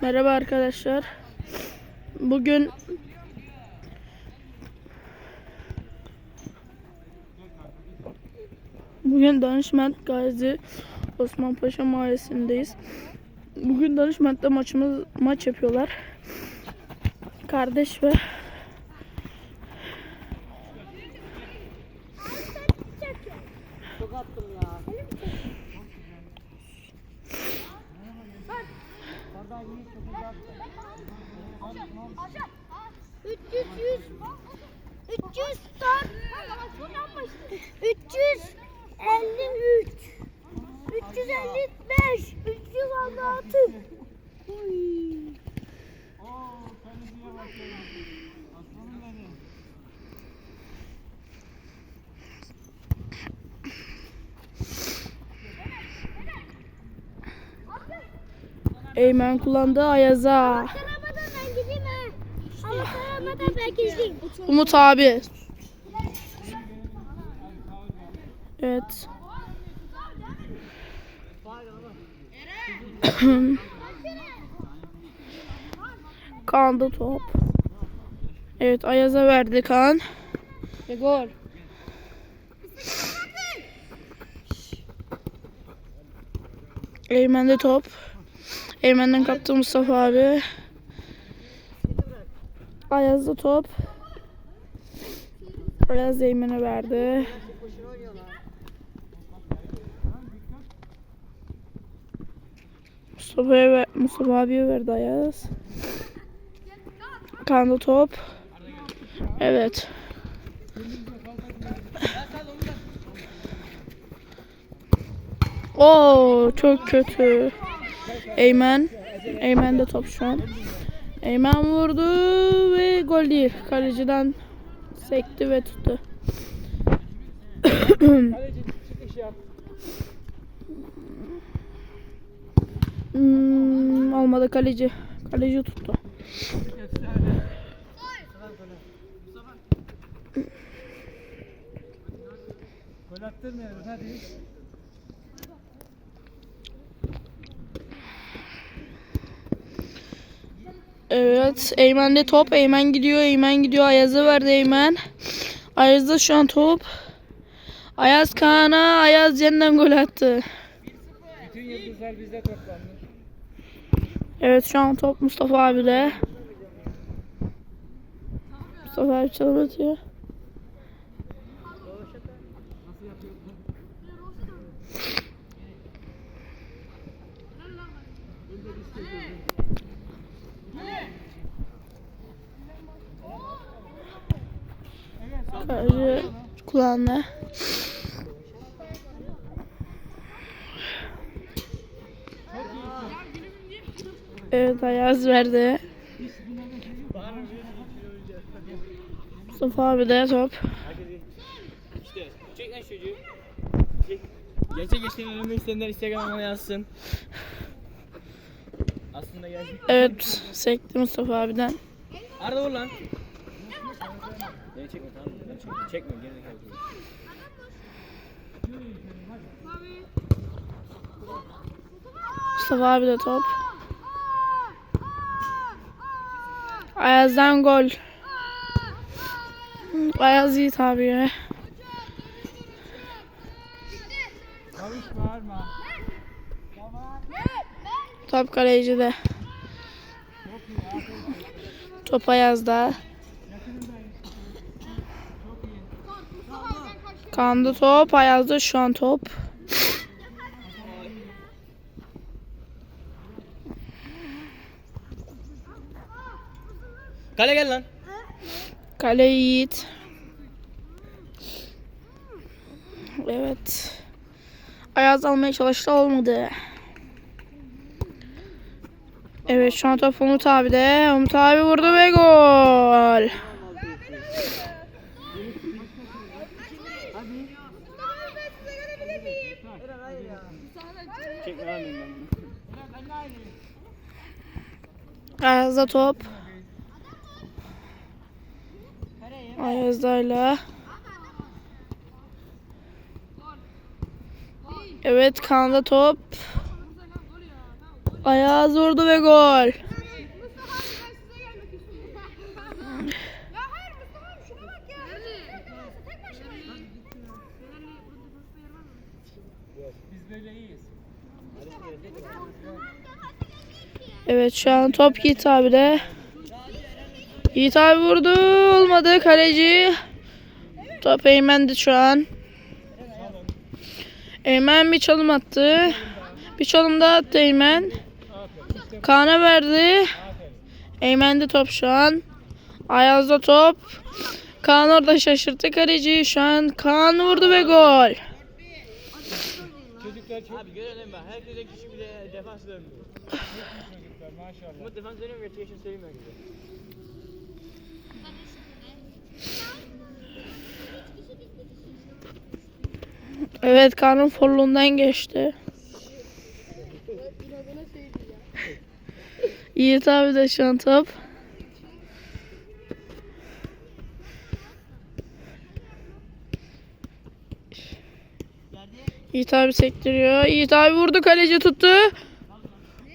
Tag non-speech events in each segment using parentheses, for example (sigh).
Merhaba arkadaşlar. Bugün Bugün Danışment Gazi Osman Paşa Mahallesi'ndeyiz. Bugün Danışment'te maçımız maç yapıyorlar. Kardeş ve. Oradan iyi çok uzattı. 300 100 300 ton 353 355 356 Uy. Eymen kullandı Ayaz'a. Umut abi. Evet. (coughs) Kaan'da top. Evet Ayaz'a verdi Kaan. Ve gol. Eymen'de top. Eymen'den kaptı Mustafa abi. Ayaz'da top. Ayaz Eymen'e verdi. Mustafa'ya ver, Mustafa abiye verdi Ayaz. Kandı top. Evet. Oo çok kötü. Eymen. Eymen de top şu an. Eymen vurdu ve gol değil. Kaleciden sekti ve tuttu. (clears throat) Hmm, olmadı kaleci. Kaleci tuttu. Gol attırmıyoruz hadi. Evet. Eymen'de top. Eymen gidiyor. Eymen gidiyor. Ayaz'a verdi Eymen. Ayaz'da şu an top. Ayaz Kaan'a. Ayaz yeniden gol attı. Bütün yıldızlar bizde toplandı. Evet şu an top Mustafa abi'de. Mustafa abi çalım atıyor. Nasıl yapıyorsun? Kaleci kulağına. Evet Ayaz verdi. Mustafa abi de top. İşte çek lan çocuğu. Çek. Gerçek yaşayan önemli isteyenler Instagram'a yazsın. Aslında gerçek. Evet sekti Mustafa abiden. Arda vur lan. Beni çekme tamam? Beni çekme. Çekme geri zekalı. Mustafa abi de top. Ayaz'dan gol. Ayaz abiye. Kavuş bağırma. Top kalecide. Top Ayaz'da. Kaan'da top. Ayaz'da şu an top. Kale gel lan. Kale Yiğit. Evet. Ayaz almaya çalıştı olmadı. Evet şu an top Umut abi de. Umut abi vurdu ve gol. Ayaz'da top. Ayaz'dayla. Evet Kaan'da top. Ayaz vurdu ve gol. Biz böyle iyiyiz. Evet şu an top Yiğit abi de. Yiğit abi vurdu. Olmadı. Kaleci. Top Eymen'de şu an. Eymen bir çalım attı. Bir çalım daha attı Eymen. Kaan'a verdi. Eymen'de top şu an. Ayaz'da top. Kaan orada şaşırttı kaleciyi. Şu an Kaan vurdu ve gol. Çocuklar çok... Abi görelim bak. Herkese kişi bir de defans dönüyor. Çocuklar maşallah. Umut defans dönüyor mu? Gerçekten söylemiyor gibi. Evet Kaan'ın forluğundan geçti. Yiğit abi de şu an top. Yiğit abi sektiriyor. Yiğit abi vurdu kaleci tuttu.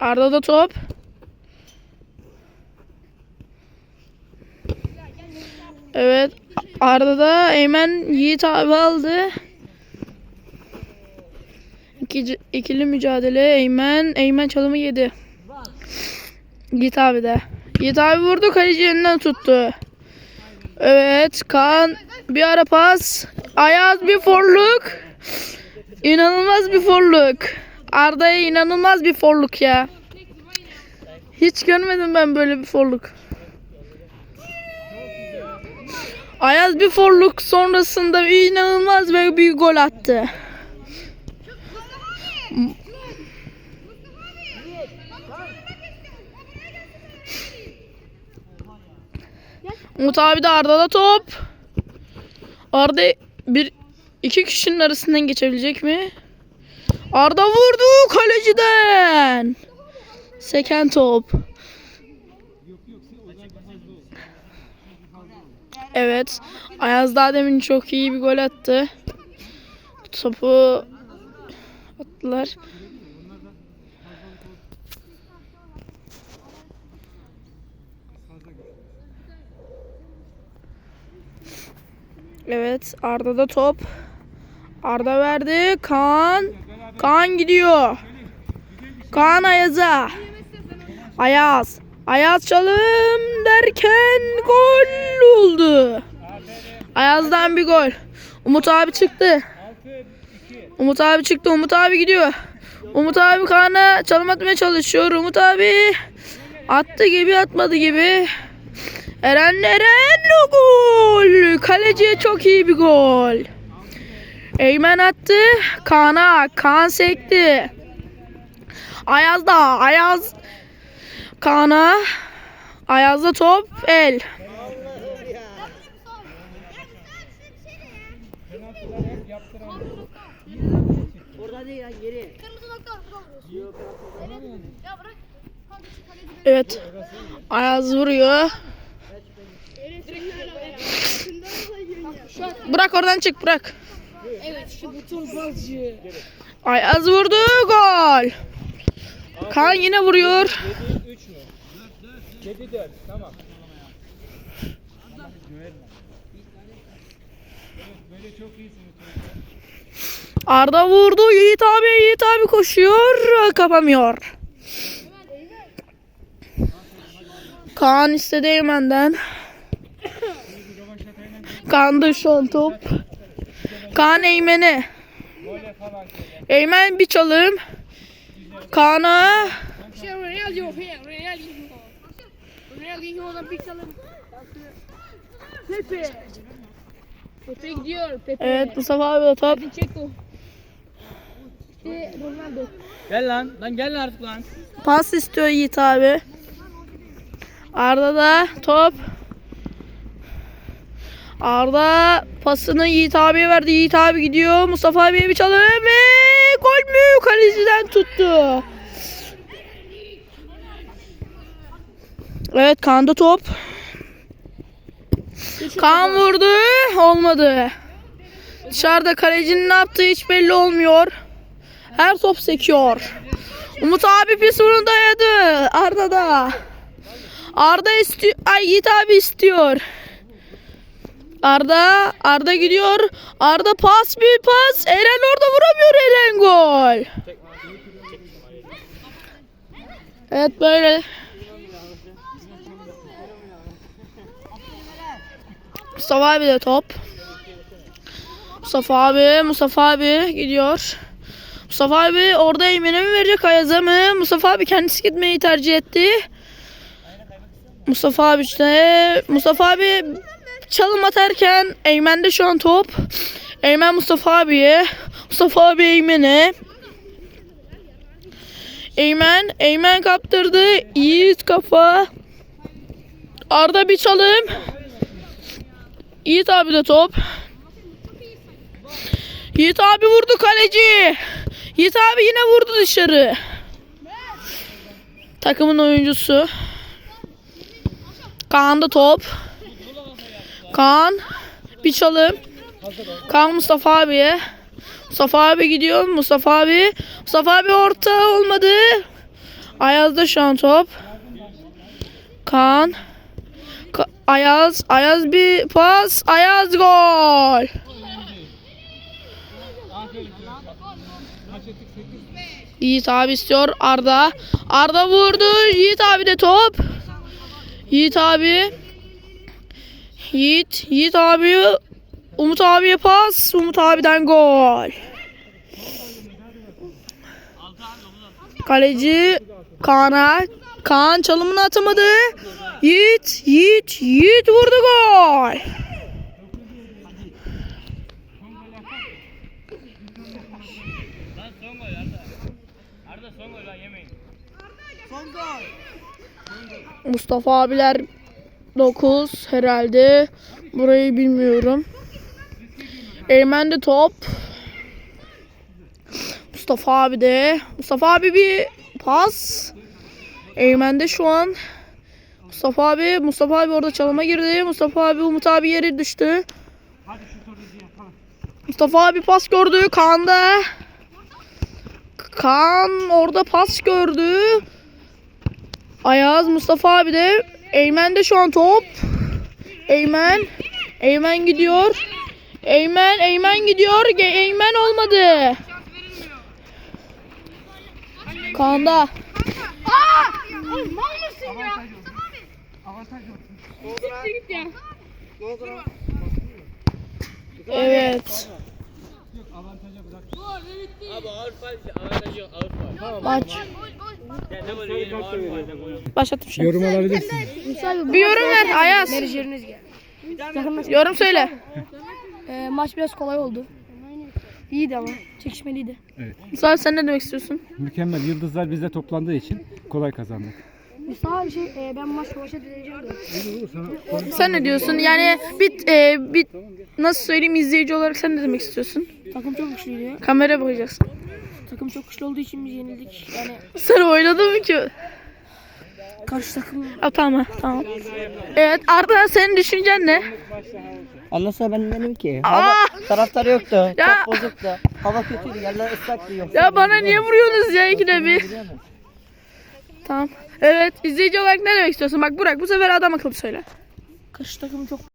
Arda da top. Evet. Arda da Eymen Yiğit abi aldı. İkici, ikili mücadele Eymen. Eymen çalımı yedi. Yiğit abi de. Yiğit abi vurdu kaleci elinden tuttu. Evet Kaan bir ara pas. Ayaz bir forluk. İnanılmaz bir forluk. Arda'ya inanılmaz bir forluk ya. Hiç görmedim ben böyle bir forluk. Ayaz bir forluk sonrasında inanılmaz bir, bir gol attı. Umut abi de Arda'da top. Arda bir iki kişinin arasından geçebilecek mi? Arda vurdu kaleciden. Seken top. Evet. Ayaz daha demin çok iyi bir gol attı. Topu attılar. Evet Arda'da top. Arda verdi. Kaan. Kaan gidiyor. Kaan Ayaz'a. Ayaz. Ayaz çalım derken gol oldu. Ayaz'dan bir gol. Umut abi çıktı. Umut abi çıktı. Umut abi gidiyor. Umut abi Kaan'a çalım atmaya çalışıyor. Umut abi attı gibi atmadı gibi. Eren Eren gol. Kaleciye çok iyi bir gol. Eymen attı. Kaan'a. Kaan sekti. Ayaz da. Ayaz. Kaan'a. Ayaz'da top. El. Evet. Ayaz vuruyor. Bırak oradan çık bırak. Evet. Ayaz vurdu. Gol. Kaan yine vuruyor. 7 3 mü? 7 4 tamam. Arda vurdu. Yiğit abi Yiğit abi koşuyor. Kapamıyor. Kaan istedi Eymen'den. Kaan da şu an top. Kaan Eymen'e. Eymen bir çalım. Kaan'a. Falan. Ronaldo. Ronaldo'dan bir çalım. Pepe. Pepe gidiyor. Pepe. Evet Mustafa abi de top. Çeko. İşte Ronaldo. Gel lan. Lan gel lan artık lan. Pas istiyor Yiğit abi. Arda da top. Arda pasını Yiğit abiye verdi. Yiğit abi gidiyor. Mustafa abiye bir çalım ve gol mü? Kaleciden tuttu. Evet Kaan'da top. Kaan vurdu. Olmadı. Dışarıda kalecinin ne yaptığı hiç belli olmuyor. Her top sekiyor. Umut abi pis bunu dayadı. Arda da. Arda istiyor. Ay Yiğit abi istiyor. Arda. Arda gidiyor. Arda pas bir pas. Eren orada vuramıyor Eren gol. Evet böyle. Mustafa abi de top. Mustafa abi, Mustafa abi gidiyor. Mustafa abi orada Eymen'e mi verecek Ayaz'a mı? Mustafa abi kendisi gitmeyi tercih etti. Mustafa abi işte Mustafa abi çalım atarken Eymen'de şu an top. Eymen Mustafa abiye. Mustafa abi Eymen'e. Eymen, Eymen kaptırdı. Yiğit kafa. Arda bir çalım. Yiğit abi de top. Yiğit abi vurdu kaleci. Yiğit abi yine vurdu dışarı. Takımın oyuncusu. Kaan da top. Kaan bir çalım. Kaan Mustafa abiye. Mustafa abi gidiyor. Mustafa abi. Mustafa abi orta olmadı. Ayaz'da şu an top. Kaan. Ayaz. Ayaz bir pas. Ayaz gol. Yiğit abi istiyor. Arda. Arda vurdu. Yiğit abi de top. Yiğit abi. Yiğit. Yiğit abi. Umut abiye pas. Umut abiden gol. Kaleci Kaan'a. Kaan çalımını atamadı. Yiğit. Yiğit. Yiğit vurdu gol. Mustafa abiler 9 herhalde. Burayı bilmiyorum. Eymen de top. Mustafa abi de. Mustafa abi bir pas. Eymen de şu an. Mustafa abi, Mustafa abi orada çalıma girdi. Mustafa abi, Umut abi yere düştü. Mustafa abi pas gördü. Kaan da. Kaan orada pas gördü. Ayaz Mustafa abi de Eymen de şu an top. Eymen. Eymen gidiyor. Eymen, Eymen gidiyor. Eymen olmadı. Kaan'da. Oğlum mal mısın ya? Evet. Abi faal avantajı yok faal. Maç. Başlattım şimdi. Yorum alabilirsin. Bir yorum ver Ayaz. Yorum söyle. Ee, maç biraz kolay oldu. İyiydi ama. Çekişmeliydi. Mustafa sen ne demek istiyorsun? Mükemmel. Yıldızlar bizde toplandığı için kolay kazandık. Bir şey, e, ben maç başa döneceğim de. Sen ne diyorsun? Yani bir, e, bir nasıl söyleyeyim izleyici olarak sen ne demek istiyorsun? Takım çok güçlüydü. Kameraya bakacaksın. Takım çok güçlü olduğu için biz yenildik. Yani Sen oynadın mı ki? karşı takım Ha, tamam tamam. Evet Arda senin düşüncen ne? Ondan sonra ben dedim ki Aa! hava taraftar yoktu. Ya! Çok bozuktu. Hava kötüydü. Yerler ıslaktı yok. Ya bana niye vuruyorsunuz ya ikide bir? Tamam. Evet izleyici olarak ne demek istiyorsun? Bak Burak bu sefer adam akıllı söyle. karşı takım çok